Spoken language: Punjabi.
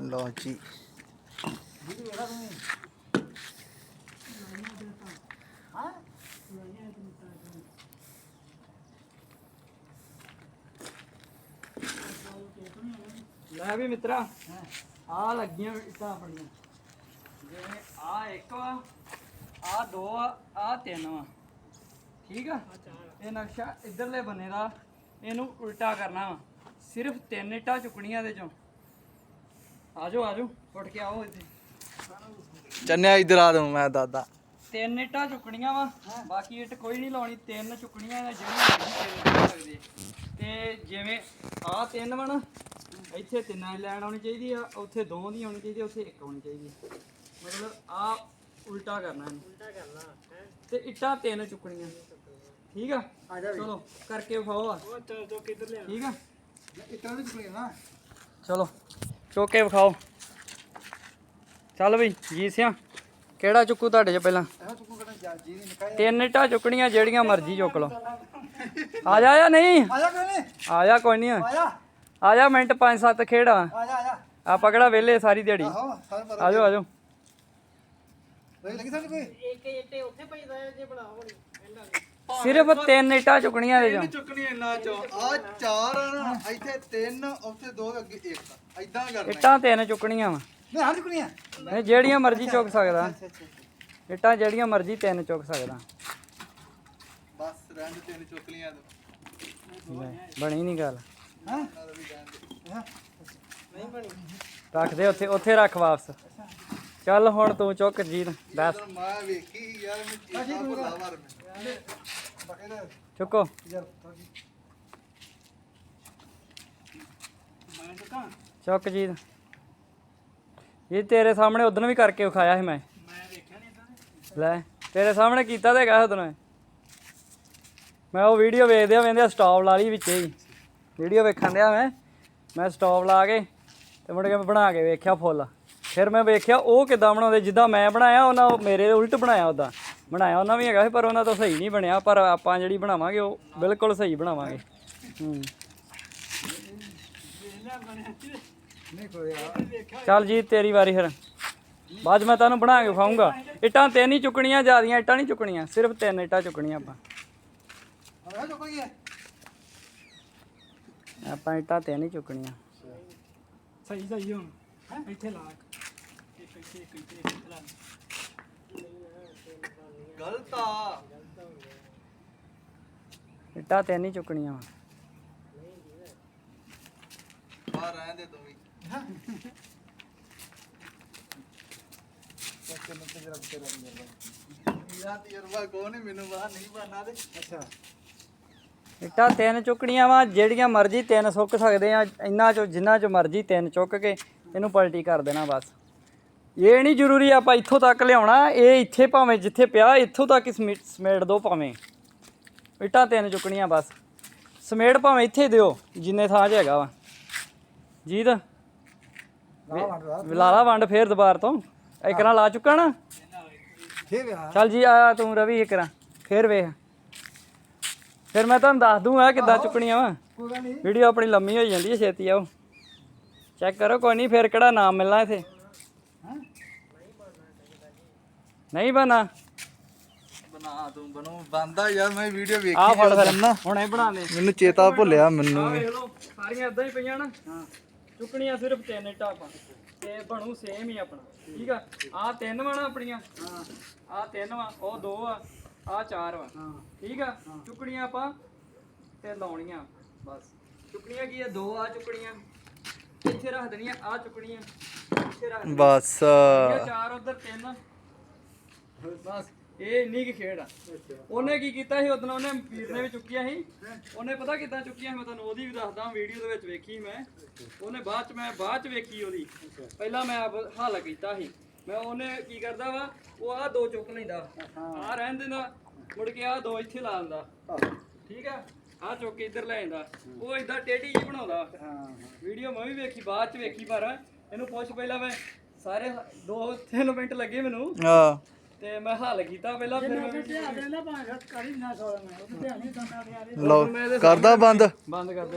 ਲਓ ਜੀ। ਲੈ ਵੀ ਮਿੱਤਰਾ ਆ ਲੱਗੀਆਂ ਇੱਟਾਂ ਆਪਣੀਆਂ। ਜਿਵੇਂ ਆ ਇੱਕ ਵਾ ਆ ਦੋ ਆ ਆ ਤਿੰਨ ਵਾ। ਠੀਕ ਆ? ਇਹ ਨਕਸ਼ਾ ਇਧਰਲੇ ਬੰਨੇ ਦਾ, ਇਹਨੂੰ ਉਲਟਾ ਕਰਨਾ ਵਾ। ਸਿਰਫ ਤਿੰਨ ਇੱਟਾਂ ਚੁੱਕਣੀਆਂ ਦੇ ਚੋਂ। ਆਜੋ ਆਜੋ ਉੱਠ ਕੇ ਆਓ ਇੱਥੇ। ਚੰਨਿਆ ਇਧਰ ਆ ਦੂੰ ਮੈਂ ਦਾਦਾ। ਤਿੰਨ ਇੱਟਾਂ ਚੁੱਕਣੀਆਂ ਵਾ ਬਾਕੀ ਇੱਟ ਕੋਈ ਨਹੀਂ ਲਾਉਣੀ ਤਿੰਨ ਚੁੱਕਣੀਆਂ ਨੇ ਜਿਹੜੀਆਂ ਮਰਜ਼ੀ ਤਿੰਨ ਚੁੱਕ ਸਕਦੇ। ਤੇ ਜਿਵੇਂ ਆਹ ਤਿੰਨ ਵਾ ਨਾ ਇੱਥੇ ਤਿੰਨਾਂ ਦੀ ਲਾਈਨ ਆਉਣੀ ਚਾਹੀਦੀ ਆ ਉੱਥੇ ਦੋ ਦੀ ਆਉਣੀ ਚਾਹੀਦੀ ਆ, ਉੱਥੇ ਇੱਕ ਆਉਣੀ ਚਾਹੀਦੀ ਆ। ਮਤਲਬ ਆ ਉਲਟਾ ਕਰਨਾ ਇਹਨੂੰ। ਉਲਟਾ ਕਰਨਾ ਤੇ ਇੱਟਾਂ ਤਿੰਨ ਚੁੱਕਣੀਆਂ। ਠੀਕ ਆ? ਚਲੋ ਕਰਕੇ ਵਿਖਾਓ ਆ। ਠੀਕ ਆ? ਇਤਨਾ ਵੀ ਚੁਕਲੀ ਨਾ। ਚਲੋ। ਚੁੱਕ ਕੇ ਵਿਖਾਓ। ਚੱਲ ਬਈ, ਜੀ ਸਿਆ। ਕਿਹੜਾ ਚੁੱਕੂ ਤੁਹਾਡੇ ਚ ਪਹਿਲਾਂ? ਤਿੰਨ ਇੱਟਾਂ ਚੁੱਕਣੀਆਂ, ਜਿਹੜੀਆਂ ਮਰਜ਼ੀ ਚੁੱਕ ਲਓ। ਆ ਜਾ, ਆ ਨਹੀਂ ਆਜਾ ਕੋਈ ਨਹੀਂ। ਆ ਜਾ, ਕੋਈ ਨਹੀਂ। ਆ ਜਾ, ਮਿੰਟ 5-7 ਖੇੜਾ। ਆਜਾ ਆਜਾ ਆਪਾਂ ਕਿਹੜਾ ਵਿਹਲੇ ਸਾਰੀ ਦਿਹਾੜੀ? ਆਹੋ ਸਾਰੇ ਪਰ ਆ ਜਾਓ। ਆ ਜਾਓ ਲੱਗੀ ਲੱਗੀ ਸਾਨੂੰ ਕੋਈ ਸਿਰਫ ਤਿੰਨ ਇੱਟਾਂ ਚੁੱਕਣੀਆਂ ਦੇ ਚੋਂ। ਚੁੱਕਣੀ ਇੰਨਾ ਚੋ। ਆ ਚਾਰ ਆ ਨਾ ਇੱਥੇ ਤਿੰਨ ਉੱਥੇ ਦੋ ਅੱਗੇ ਇੱਕ। ਐਦਾਂ ਕਰਨਾ ਇੱਟਾਂ ਤਿੰਨ ਚੁੱਕਣੀਆਂ ਵਾ। ਨਹੀਂ ਹਾਂ ਚੁੱਕਣੀ ਆ ਨਹੀਂ ਜਿਹੜੀਆਂ ਮਰਜ਼ੀ ਚੁੱਕ ਸਕਦਾ। ਇੱਟਾਂ ਜਿਹੜੀਆਂ ਮਰਜ਼ੀ ਤਿੰਨ ਚੁੱਕ ਸਕਦਾ। ਬਸ ਰਹਿਣ ਦੇ ਤਿੰਨ ਚੁੱਕ ਲੀਆਂ ਲੈ, ਬਣੀ ਨਹੀਂ ਗੱਲ। ਹਾਂ? ਰੱਖ ਦੇ ਉੱਥੇ ਉੱਥੇ ਰੱਖ ਵਾਪਸ। ਚੱਲ ਹੁਣ ਤੂੰ ਚੁੱਕ ਜੀਤ ਦੱਸ। ਮੈਂ ਵੇਖੀ ਯਾਰ ਮੈਂ ਚੀਜ਼ਾਂ ਭੁੱਲਾ ਵਰ ਮੈਂ। ਬਾਕੀ ਦਾ ਚੁੱਕੋ? ਚੁੱਕ ਜੀਤ ਇਹ ਤੇਰੇ ਸਾਹਮਣੇ ਉਦੋਂ ਵੀ ਕਰਕੇ ਵਿਖਾਇਆ ਸੀ ਮੈਂ। ਲੈ ਤੇਰੇ ਸਾਹਮਣੇ ਕੀਤਾ ਤੇ ਹੈਗਾ ਉਦੋਂ। ਮੈਂ ਉਹ ਵੀਡੀਓ ਵੇਖਦਿਆ ਵੇਂਦਿਆ ਸਟਾਪ ਲਾ ਲਈ ਵਿੱਚੇ ਹੀ। ਵੀਡੀਓ ਵੇਖਣ ਦਿਆ ਮੈਂ। ਮੈਂ ਸਟਾਪ ਲਾ ਕੇ ਤੇ ਮੁੜ ਕੇ ਮੈਂ ਬਣਾ ਕੇ ਵੇਖਿਆ ਫੁੱਲ ਫਿਰ ਮੈਂ ਵੇਖਿਆ ਉਹ ਕਿਦਾਂ ਬਣਾਉਂਦੇ, ਜਿੱਦਾਂ ਮੈਂ ਬਣਾਇਆ, ਉਹਨਾਂ ਮੇਰੇ ਉਲਟ ਬਣਾਇਆ ਉਹਦਾ। ਬਣਾਇਆ ਉਹਨਾਂ ਵੀ ਹੈਗਾ ਸੀ, ਪਰ ਉਹਨਾਂ ਤੋਂ ਸਹੀ ਨਹੀਂ ਬਣਿਆ, ਪਰ ਆਪਾਂ ਜਿਹੜੀ ਬਣਾਵਾਂਗੇ, ਉਹ ਬਿਲਕੁਲ ਸਹੀ ਬਣਾਵਾਂਗੇ। ਹੂੰ। ਚੱਲ ਜੀ, ਤੇਰੀ ਵਾਰੀ ਫਿਰ। ਬਾਅਦ 'ਚ ਮੈਂ ਤੁਹਾਨੂੰ ਬਣਾ ਕੇ ਖਾਊਂਗਾ ਇੱਟਾਂ ਤਿੰਨ ਹੀ ਚੁੱਕਣੀਆਂ, ਜਿਆਦੀਆਂ ਇੱਟਾਂ ਨਹੀਂ ਚੁੱਕਣੀਆਂ, ਸਿਰਫ ਤਿੰਨ ਇੱਟਾਂ ਚੁੱਕਣੀਆਂ ਆਪਾਂ। ਆਪਾਂ ਇੱਟਾਂ ਤਿੰਨ ਹੀ ਚੁੱਕਣੀਆਂ। ਸਹੀ ਸਹੀ ਹੁਣ। ਇੱਥੇ ਲਾ ਇੱਕ ਇੱਥੇ ਇੱਕ ਇੱਥੇ ਇੱਕ ਇੱਥੇ ਲਾ ਗਲਤ ਆ। ਇੱਟਾਂ ਤਿੰਨ ਹੀ ਚੁੱਕਣੀਆਂ ਵਾ। ਆ ਰਹਿਣ ਦੇ ਤੂੰ ਵੀ। ਯਾਰ ਤਜਰਬਾ ਕੋ ਨਹੀਂ ਮੈਨੂੰ ਬਾਹਰ ਨਹੀਂ ਬਣਨਾ ਤੇ। ਅੱਛਾ ਇੱਟਾਂ ਤਿੰਨ ਚੁੱਕਣੀਆਂ ਵਾ ਜਿਹੜੀਆਂ ਮਰਜ਼ੀ ਤਿੰਨ ਸੁੱਕ ਸਕਦੇ ਆ ਇੰਨਾ ਚੋਂ ਜਿੰਨਾ ਚੋਂ ਮਰਜ਼ੀ ਤਿੰਨ ਚੁੱਕ ਕੇ ਇਹਨੂੰ ਪਲਟੀ ਕਰ ਦੇਣਾ ਬਸ। ਇਹ ਨਹੀਂ ਜ਼ਰੂਰੀ ਆਪਾਂ ਇੱਥੋਂ ਤੱਕ ਲਿਆਉਣਾ ਇਹ ਇੱਥੇ ਭਾਵੇਂ ਜਿੱਥੇ ਪਿਆ ਇੱਥੋਂ ਤੱਕ ਹੀ ਸਮੇ- ਸਮੇਟ ਦੋ ਭਾਵੇਂ। ਇੱਟਾਂ ਤਿੰਨ ਚੁੱਕਣੀਆਂ ਬਸ। ਸਮੇਟ ਭਾਵੇਂ ਇੱਥੇ ਦਿਓ ਜਿੰਨੇ ਥਾਂ 'ਚ ਹੈਗਾ ਵਾ। ਜੀਤ ਲਾਲਾ ਵੰਡ ਫੇਰ ਦੁਬਾਰ ਤੋਂ। ਇੱਕ ਨਾਲ ਲਾ ਚੁੱਕਾ ਨਾ। ਚੱਲ ਜੀ ਆ ਤੂੰ ਰਵੀ ਇੱਕ ਰਾਂ ਫੇਰ ਵੇਖ। ਫਿਰ ਮੈਂ ਤੁਹਾਨੂੰ ਦੱਸ ਦੂੰਗਾ ਕਿੱਦਾਂ ਚੁੱਕਣੀਆਂ ਵਾ। ਵੀਡੀਓ ਆਪਣੀ ਲੰਮੀ ਹੋਈ ਜਾਂਦੀ ਹੈ ਛੇਤੀ ਆਓ। ਚੈੱਕ ਕਰੋ ਕੋਈ ਨਹੀਂ ਫਿਰ ਕਿਹੜਾ ਨਾਮ ਮਿਲਣਾ ਇੱਥੇ। ਨਹੀਂ ਬਣਾ। ਬਣਾ ਤੂੰ ਬਣੂ ਬੰਦਾ ਯਾਰ ਮੈਂ ਵੀਡੀਓ ਵੇਖੀ ਆ ਫੜ ਫਿਰ। ਨਾ ਹੁਣੇ ਬਣਾ ਦੇ ਮੈਨੂੰ ਚੇਤਾ ਭੁੱਲਿਆ ਮੈਨੂੰ। ਵੇਖ ਲਓ ਸਾਰੀਆਂ ਇਦਾਂ ਹੀ ਪਈਆਂ ਨਾ। ਚੁੱਕਣੀਆਂ ਸਿਰਫ ਤਿੰਨ ਇੱਟਾਂ ਆਪਾਂ। ਤੇ ਬਣੂ ਸੇਮ ਹੀ ਆਪਣਾ ਠੀਕ ਆ? ਆ ਤਿੰਨ ਵਾ ਨਾ ਆਪਣੀਆਂ। ਹਾਂ। ਆ ਤਿੰਨ ਵਾ ਉਹ ਦੋ ਆ ਆ ਚਾਰ ਵਾ। ਠੀਕ ਆ? ਚੁੱਕਣੀਆਂ ਆਪਾਂ ਤੇ ਲਾਉਣੀਆਂ ਬਸ। ਚੁੱਕਣੀਆਂ ਕੀ ਆ? ਦੋ ਆ ਚੁੱਕਣੀਆਂ। ਇੱਥੇ ਰੱਖ ਦੇਣੀਆਂ ਆ ਚੁੱਕਣੀਆਂ। ਇੱਥੇ ਰੱਖ ਦੇਣੀਆਂ। ਬਸ। ਚਾਰ ਉਧਰ ਤਿੰਨ। ਬਸ ਇਹ ਇੰਨੀ ਕੀ ਖੇਡ ਆ। ਉਹਨੇ ਕੀ ਕੀਤਾ ਸੀ ਉਦੋਂ ਉਹਨੇ ਵੀਰ ਨੇ ਵੀ ਚੁੱਕੀਆਂ ਸੀ। ਉਹਨੇ ਪਤਾ ਕਿੱਦਾਂ ਚੁੱਕੀਆਂ ਸੀ ਮੈਂ ਤੁਹਾਨੂੰ ਉਹਦੀ ਵੀ ਦੱਸਦਾ ਵੀਡੀਓ ਦੇ ਵਿੱਚ ਵੇਖੀ ਮੈਂ। ਉਹਨੇ ਬਾਅਦ ਚ ਮੈਂ ਬਾਅਦ ਚ ਵੇਖੀ ਉਹਦੀ। ਪਹਿਲਾਂ ਮੈਂ ਆਪ ਹੱਲ ਕੀਤਾ ਸੀ। ਮੈਂ ਉਹਨੇ ਕੀ ਕਰਦਾ ਵਾ ਉਹ ਆ ਦੋ ਚੁੱਕ ਲੈਂਦਾ। ਆ ਰਹਿਣ ਦਿੰਦਾ ਮੁੜ ਕੇ ਆ ਦੋ ਇੱਥੇ ਲਾ ਦਿੰਦਾ। ਠੀਕ ਆ? ਆ ਚੁੱਕ ਕੇ ਇੱਧਰ ਲੈ ਜਾਂਦਾ। ਉਹ ਇਦਾਂ ਟੇਢੀ ਜਿਹੀ ਬਣਾਉਂਦਾ। ਵੀਡੀਓ ਮੈਂ ਵੀ ਵੇਖੀ ਬਾਅਦ ਚ ਵੇਖੀ ਪਰ ਇਹਨੂੰ ਪੁੱਛ ਪਹਿਲਾਂ ਮੈਂ ਸਾਰੇ ਦੋ ਤਿੰਨ ਮਿੰਟ ਲੱਗੇ ਮੈਨੂੰ। ਆ ਤੇ ਮੈਂ ਹੱਲ ਕੀਤਾ ਪਹਿਲਾਂ ਫਿਰ ਮੈਂ ਧਿਆਨ ਦੇ ਨਾ ਭਾਵੇਂ ਕਰੀ ਨਾ ਸੋਣਾ ਮੈਂ ਉਹ ਧਿਆਨ ਨਹੀਂ ਦੰਦਾ ਦੇ ਯਾਰ ਲਓ ਕਰਦਾ ਬੰਦ? ਬੰਦ ਕਰ ਦੇ